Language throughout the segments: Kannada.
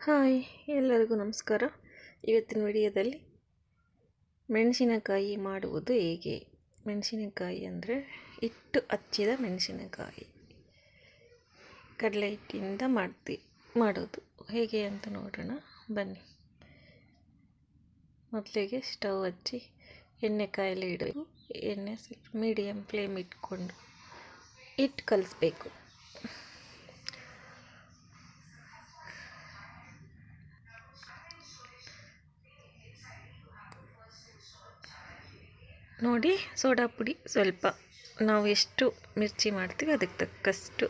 ಹಾಯ್, ಎಲ್ಲರಿಗೂ ನಮಸ್ಕಾರ. ಇವತ್ತಿನ ವಿಡಿಯೋದಲ್ಲಿ ಮೆಣಸಿನಕಾಯಿ ಮಾಡುವುದು ಹೇಗೆ? ಮೆಣಸಿನಕಾಯಿ ಅಂದರೆ ಹಿಟ್ಟು ಹಚ್ಚಿದ ಮೆಣಸಿನಕಾಯಿ. ಕಡಲೆ ಹಿಟ್ಟಿಂದ ಮಾಡ್ತಿ, ಮಾಡೋದು. ಹೇಗೆ ಅಂತ ನೋಡೋಣ, ಬನ್ನಿ. ಮೊದಲಿಗೆ ಸ್ಟವ್ ಹಚ್ಚಿ ಎಣ್ಣೆ ಕಾಯಲ್ಲಿ ಇಡಬೇಕು. ಎಣ್ಣೆ ಸ್ವಲ್ಪ ಮೀಡಿಯಮ್ ಫ್ಲೇಮ್ ಇಟ್ಕೊಂಡು ಹಿಟ್ಟು ಕಲಿಸ್ಬೇಕು. ನೋಡಿ, ಸೋಡಾ ಪುಡಿ ಸ್ವಲ್ಪ. ನಾವು ಎಷ್ಟು ಮಿರ್ಚಿ ಮಾಡ್ತೀವಿ ಅದಕ್ಕೆ ತಕ್ಕಷ್ಟು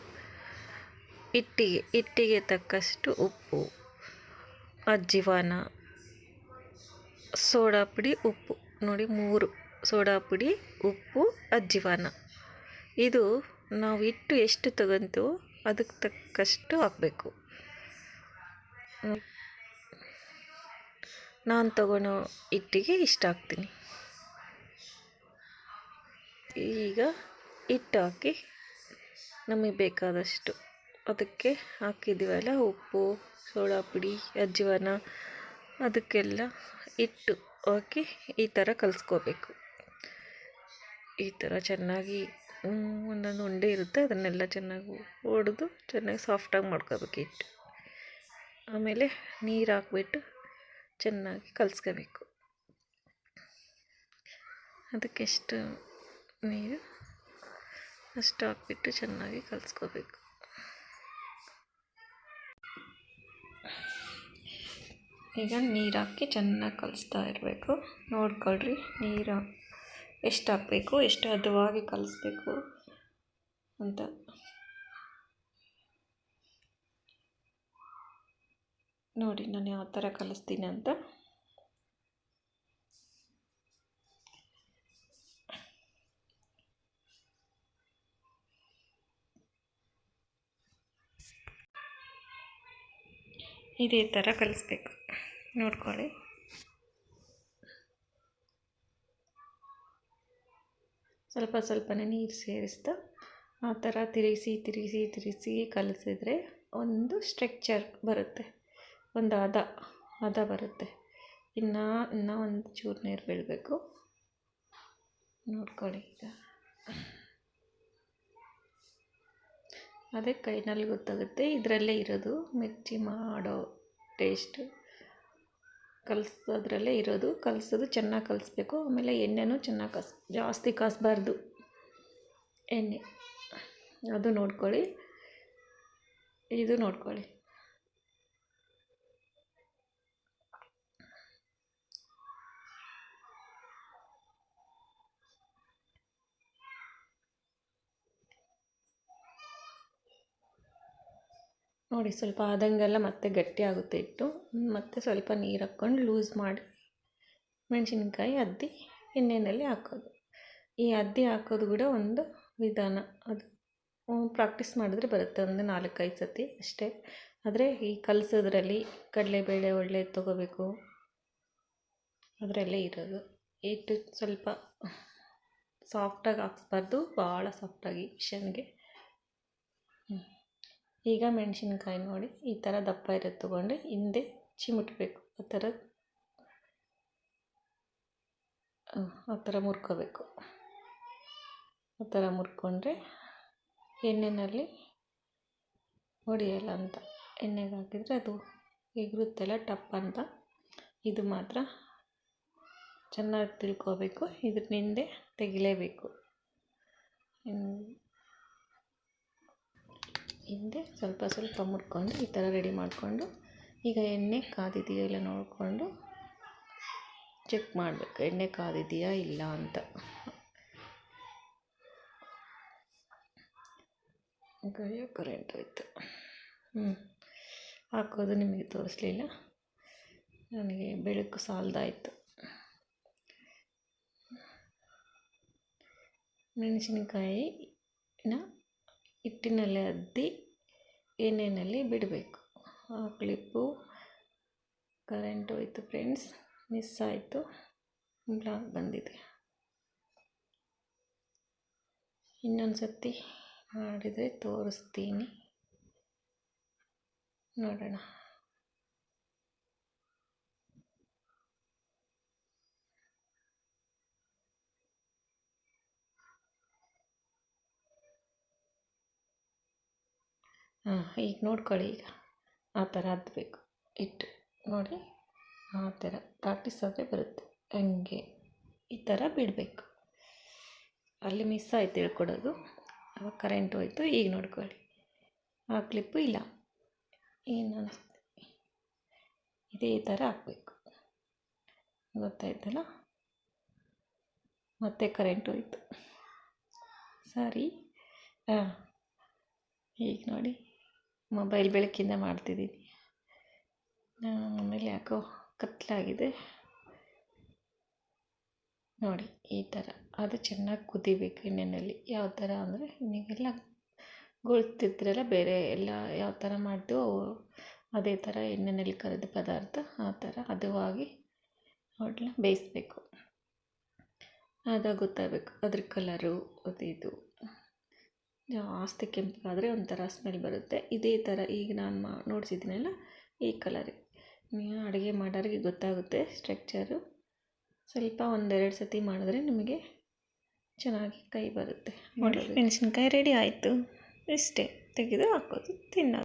ಹಿಟ್ಟಿಗೆ ಹಿಟ್ಟಿಗೆ ತಕ್ಕಷ್ಟು ಉಪ್ಪು, ಅಜ್ಜಿವಾನ, ಸೋಡಾ ಪುಡಿ, ಉಪ್ಪು. ನೋಡಿ, ಮೂರು ಸೋಡಾ ಪುಡಿ, ಉಪ್ಪು, ಅಜ್ಜಿವಾನ. ಇದು ನಾವು ಹಿಟ್ಟು ಎಷ್ಟು ತಗೊಂತೀವೋ ಅದಕ್ಕೆ ತಕ್ಕಷ್ಟು ಹಾಕಬೇಕು. ನಾನು ತಗೊಳ್ಳೋ ಹಿಟ್ಟಿಗೆ ಇಷ್ಟ ಹಾಕ್ತೀನಿ. ಈಗ ಹಿಟ್ಟು ಹಾಕಿ ನಮಗೆ ಬೇಕಾದಷ್ಟು. ಅದಕ್ಕೆ ಹಾಕಿದ್ದೀವಲ್ಲ ಉಪ್ಪು ಸೋಡಾ ಪುಡಿ ಅಜ್ವಾನ ಅದಕ್ಕೆಲ್ಲ ಹಿಟ್ಟು ಹಾಕಿ ಈ ಥರ ಕಲಿಸ್ಕೋಬೇಕು. ಈ ಥರ ಚೆನ್ನಾಗಿ ಒಂದೊಂದು ಉಂಡೆ ಇರುತ್ತೆ, ಅದನ್ನೆಲ್ಲ ಚೆನ್ನಾಗಿ ಒಡೆದು ಚೆನ್ನಾಗಿ ಸಾಫ್ಟಾಗಿ ಮಾಡ್ಕೋಬೇಕು ಹಿಟ್ಟು. ಆಮೇಲೆ ನೀರು ಹಾಕ್ಬಿಟ್ಟು ಚೆನ್ನಾಗಿ ಕಲಿಸ್ಕೋಬೇಕು. ಅದಕ್ಕೆಷ್ಟು ನೀರು ಅಷ್ಟು ಹಾಕ್ಬಿಟ್ಟು ಚೆನ್ನಾಗಿ ಕಲಿಸ್ಕೋಬೇಕು. ಈಗ ನೀರು ಹಾಕಿ ಚೆನ್ನಾಗಿ ಕಲಿಸ್ತಾ ಇರಬೇಕು. ನೋಡ್ಕೊಳ್ರಿ, ನೀರು ಎಷ್ಟು ಹಾಕಬೇಕು, ಎಷ್ಟು ಹದವಾಗಿ ಕಲಿಸ್ಬೇಕು ಅಂತ. ನೋಡಿ, ನಾನು ಯಾವ ಥರ ಕಲಿಸ್ತೀನಿ ಅಂತ. ಇದೇ ಥರ ಕಲಿಸ್ಬೇಕು. ನೋಡ್ಕೊಳ್ಳಿ. ಸ್ವಲ್ಪ ಸ್ವಲ್ಪನೇ ನೀರು ಸೇರಿಸ್ತಾ ಆ ಥರ ತಿರುಗಿಸಿ ತಿರುಗಿಸಿ ತಿರುಗಿಸಿ ಕಲಿಸಿದ್ರೆ ಒಂದು ಸ್ಟ್ರಕ್ಚರ್ ಬರುತ್ತೆ. ಒಂದು ಹದ ಹದ ಬರುತ್ತೆ. ಇನ್ನು, ಇನ್ನೂ ಒಂದು ಚೂರು ನೀರು ಬೀಳಬೇಕು. ನೋಡ್ಕೊಳ್ಳಿ ಈಗ. ಅದೇ ಕೈನಲ್ಲಿ ಗೊತ್ತಾಗುತ್ತೆ. ಇದರಲ್ಲೇ ಇರೋದು. ಮಿರ್ಚಿ ಮಾಡೋ ಟೇಸ್ಟ್ ಕಲಿಸೋದ್ರಲ್ಲೇ ಇರೋದು. ಕಲಿಸೋದು ಚೆನ್ನಾಗಿ ಕಲಿಸ್ಬೇಕು. ಆಮೇಲೆ ಎಣ್ಣೆನೂ ಚೆನ್ನಾಗಿ ಕಸ್, ಜಾಸ್ತಿ ಕಾಸ್ಬಾರ್ದು. ಎಣ್ಣೆ. ಅದು ನೋಡ್ಕೊಳ್ಳಿ. ಇದು ನೋಡ್ಕೊಳ್ಳಿ. ನೋಡಿ ಸ್ವಲ್ಪ ಆದಂಗೆಲ್ಲ ಮತ್ತೆ ಗಟ್ಟಿ ಆಗುತ್ತೆ ಇಟ್ಟು ಮತ್ತೆ ಸ್ವಲ್ಪ ನೀರು ಹಾಕ್ಕೊಂಡು ಲೂಸ್ ಮಾಡಿ ಮೆಣಸಿನ್ಕಾಯಿ ಅದ್ದಿ ಎಣ್ಣೆಯಲ್ಲಿ ಹಾಕೋದು. ಈ ಅದ್ದಿ ಹಾಕೋದು ಕೂಡ ಒಂದು ವಿಧಾನ. ಅದು ಪ್ರಾಕ್ಟೀಸ್ ಮಾಡಿದ್ರೆ ಬರುತ್ತೆ ಒಂದು ನಾಲ್ಕೈದು ಸತಿ ಅಷ್ಟೇ. ಆದರೆ ಈ ಕಲಸೋದ್ರಲ್ಲಿ ಕಡಲೆಬೇಳೆ ಒಳ್ಳೆ ತೊಗೋಬೇಕು. ಅದರಲ್ಲೇ ಇರೋದು. ಹಿಟ್ಟು ಸ್ವಲ್ಪ ಸಾಫ್ಟಾಗಿ ಹಾಕ್ಸ್ಬಾರ್ದು. ಭಾಳ ಸಾಫ್ಟಾಗಿ ಹ್ಞೂ ಈಗ ಮೆಣಸಿನ್ಕಾಯಿ ನೋಡಿ, ಈ ಥರ ದಪ್ಪ ಇರೋದು ತೊಗೊಂಡು ಹಿಂದೆ ಚಿಮುಟ್ಬೇಕು ಆ ಥರ ಆ ಥರ ಮುರ್ಕೋಬೇಕು. ಆ ಥರ ಮುರ್ಕೊಂಡ್ರೆ ಎಣ್ಣೆಯಲ್ಲಿ ಹೊಡಿಯಲ್ಲ ಅಂತ. ಎಣ್ಣೆಗೆ ಹಾಕಿದರೆ ಅದು ಎಗರುತ್ತೆಲ್ಲ ಟಪ್ ಅಂತ. ಇದು ಮಾತ್ರ ಚೆನ್ನಾಗಿ ತಿಳ್ಕೋಬೇಕು, ಇದ್ರ ಹಿಂದೆ ತೆಗಿಲೇಬೇಕು. ಹಿಂದೆ ಸ್ವಲ್ಪ ಸ್ವಲ್ಪ ಮುರ್ಕೊಂಡು ಈ ಥರ ರೆಡಿ ಮಾಡಿಕೊಂಡು ಈಗ ಎಣ್ಣೆ ಕಾದಿದೆಯಾ ಇಲ್ಲ ನೋಡಿಕೊಂಡು ಚೆಕ್ ಮಾಡಬೇಕು. ಎಣ್ಣೆ ಕಾದಿದೆಯಾ ಇಲ್ಲ ಅಂತ. ಗಡಿಯೋ ಕರೆಂಟ್ ಹೋಯ್ತು. ಹ್ಞೂ ಹಾಕೋದು ನಿಮಗೆ ತೋರಿಸ್ಲಿಲ್ಲ. ನನಗೆ ಬೆಳಕು ಸಾಲದಾಯಿತು. ಮೆಣಸಿನಕಾಯಿನ ಹಿಟ್ಟಿನಲ್ಲಿ ಅದ್ದಿ ಎಣ್ಣೆಯಲ್ಲಿ ಬಿಡಬೇಕು. ಆ ಕ್ಲಿಪ್ಪು ಕರೆಂಟ್ ಹೋಯ್ತು ಫ್ರೆಂಡ್ಸ್ ಮಿಸ್ ಆಯಿತು. ಬ್ಲಾಕ್ ಬಂದಿದೆ. ಇನ್ನೊಂದು ಸರ್ತಿ ಮಾಡಿದರೆ ತೋರಿಸ್ತೀನಿ. ನೋಡೋಣ. ಹಾಂ, ಈಗ ನೋಡ್ಕೊಳ್ಳಿ ಈಗ. ಆ ಥರ ಹತ್ಬೇಕು ಇಟ್ಟು ನೋಡಿ, ಆ ಥರ ಪ್ರಾಕ್ಟೀಸ್ ಆದರೆ ಬರುತ್ತೆ. ಹಂಗೆ ಈ ಥರ ಬಿಡಬೇಕು. ಅಲ್ಲಿ ಮಿಸ್ ಆಯ್ತು ಹೇಳ್ಕೊಡೋದು. ಅವಾಗ ಕರೆಂಟ್ ಹೋಯ್ತು, ಈಗ ನೋಡ್ಕೊಳ್ಳಿ. ಆ ಕ್ಲಿಪ್ಪು ಇಲ್ಲ. ಇನ್ನೊಂದು ಇದೇ ಥರ ಹಾಕ್ಬೇಕು ಗೊತ್ತಾಯ್ತಲ್ಲ? ಮತ್ತೆ ಕರೆಂಟ್ ಹೋಯ್ತು. ಸರಿ. ಹಾಂ ಈಗ ನೋಡಿ. ಮೊಬೈಲ್ ಬೆಳಕಿಂದ ಮಾಡ್ತಿದ್ದೀನಿ. ಆಮೇಲೆ ಯಾಕೋ ಕತ್ತಲಾಗಿದೆ ನೋಡಿ, ಈ ಥರ. ಅದು ಚೆನ್ನಾಗಿ ಕುದಿಬೇಕು ಎಣ್ಣೆಯಲ್ಲಿ ಯಾವ ಥರ ಅಂದರೆ ನೀವೆಲ್ಲ ಗೊಳ್ತಿದ್ರಲ್ಲ ಬೇರೆ ಎಲ್ಲ ಯಾವ ಥರ ಮಾಡ್ತೀವೋ ಅದೇ ಥರ ಎಣ್ಣೆಯಲ್ಲಿ ಕರೆದ ಪದಾರ್ಥ, ಆ ಥರ ಅದುವಾಗಿ ಅವ್ಳನ್ನ ಬೇಯಿಸ್ಬೇಕು. ಆಗ ಗೊತ್ತಾಗಬೇಕು ಅದ್ರ ಕಲರು ಅದು ಇದು. ಜಾಸ್ತಿ ಕೆಂಪಗಾದರೆ ಒಂಥರ ಸ್ಮೆಲ್ ಬರುತ್ತೆ. ಇದೇ ಥರ ಈಗ ನಾನು ಮಾ ನೋಡ್ಸಿದ್ದೀನಲ್ಲ ಈ ಕಲರ್ ನೀವು ಅಡುಗೆ ಮಾಡೋರಿಗೆ ಗೊತ್ತಾಗುತ್ತೆ ಸ್ಟ್ರಕ್ಚರು ಸ್ವಲ್ಪ ಒಂದೆರಡು ಸತಿ ಮಾಡಿದ್ರೆ ನಿಮಗೆ ಚೆನ್ನಾಗಿ ಕೈ ಬರುತ್ತೆ. ಮೆಣಸಿನ್ಕಾಯಿ ರೆಡಿ ಆಯಿತು. ಇಷ್ಟೇ. ತೆಗೆದು ಹಾಕೋದು ತಿನ್ನೋದು.